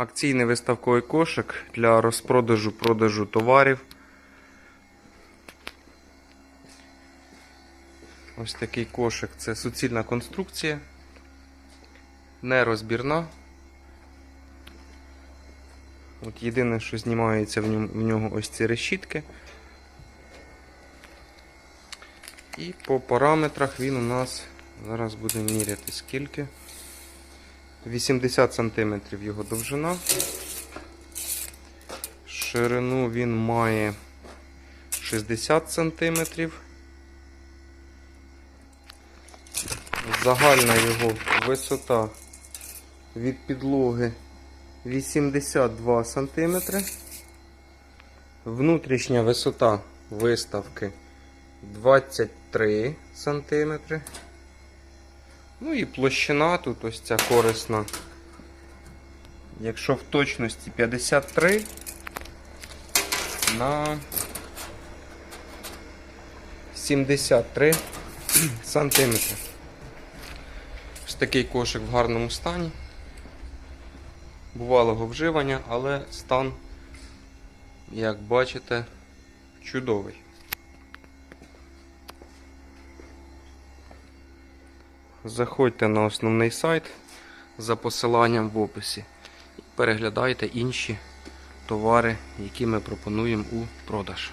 Акційний виставковий кошик для розпродажу продажу товарів. Ось такий кошик це суцільна конструкція, нерозбірна. От єдине, що знімається в нього ось ці решітки. І по параметрах він у нас зараз буде міряти скільки. 80 см його довжина. Ширину він має 60 см. Загальна його висота від підлоги 82 см. Внутрішня висота виставки 23 см. Ну і площина тут ось ця корисна. Якщо в точності 53 на 73 сантиметри. Ось такий кошик в гарному стані. Бувалого вживання, але стан, як бачите, чудовий. Заходьте на основний сайт за посиланням в описі і переглядайте інші товари, які ми пропонуємо у продаж.